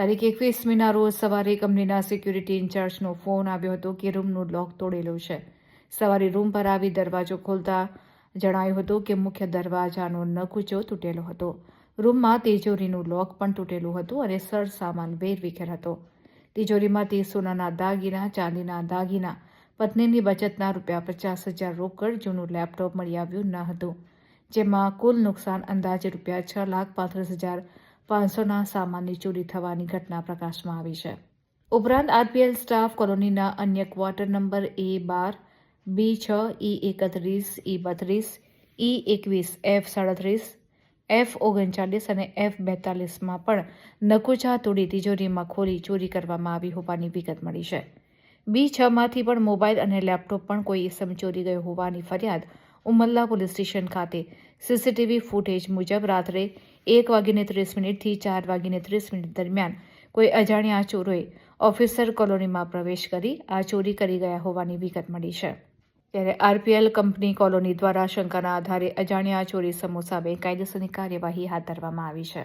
તારીખ એકવીસમીના રોજ સવારે કંપનીના સિક્યુરિટી ઇન્ચાર્જનો ફોન આવ્યો હતો કે રૂમનું લોક તોડેલું છે. સવારે રૂમ પર આવી દરવાજો ખોલતા જણાયું હતું કે મુખ્ય દરવાજાનો નકુચો તૂટેલો હતો. રૂમમાં તિજોરીનું લોક પણ તૂટેલું હતું અને સર સામાન વેરવિખેર હતો. તિજોરીમાંથી સોનાના દાગીના, ચાંદીના દાગીના, પત્નીની બચતના રૂપિયા પચાસ હજાર રોકડ, જૂનું લેપટોપ મળી આવ્યું ન હતું. જેમાં કુલ નુકસાન અંદાજે રૂપિયા છ લાખ પાંત્રીસ હજાર પાંચસોના સામાનની ચોરી થવાની ઘટના પ્રકાશમાં આવી છે. ઉપરાંત આરપીએલ સ્ટાફ કોલોનીના અન્ય ક્વાર્ટર નંબર એ બાર, બી છ, ઈ એકત્રીસ, ઈ બત્રીસ, ઈ એકવીસ, એફ સાડત્રીસ, એફ ઓગણચાલીસ અને એફ બેતાલીસમાં પણ નકુચા તોડી તિજોરીમાં ખોલી ચોરી કરવામાં આવી હોવાની વિગત મળી છે. બી છમાંથી પણ મોબાઈલ અને લેપટોપ પણ કોઈ ઇસમ ચોરી ગયો હોવાની ફરિયાદ ઉમલ્લા પોલીસ સ્ટેશન ખાતે. સીસીટીવી ફૂટેજ મુજબ રાત્રે એક વાગીને ત્રીસ મિનિટથી ચાર વાગીને ત્રીસ મિનિટ દરમિયાન કોઈ અજાણ્યા ચોરોએ ઓફિસર કોલોનીમાં પ્રવેશ કરી આ ચોરી કરી ગયા હોવાની વિગત મળી છે. ત્યારે આરપીએલ કંપની કોલોની દ્વારા શંકાના આધારે અજાણ્યા ચોરી સમૂહ સામે કાયદેસરની કાર્યવાહી હાથ ધરવામાં આવી છે.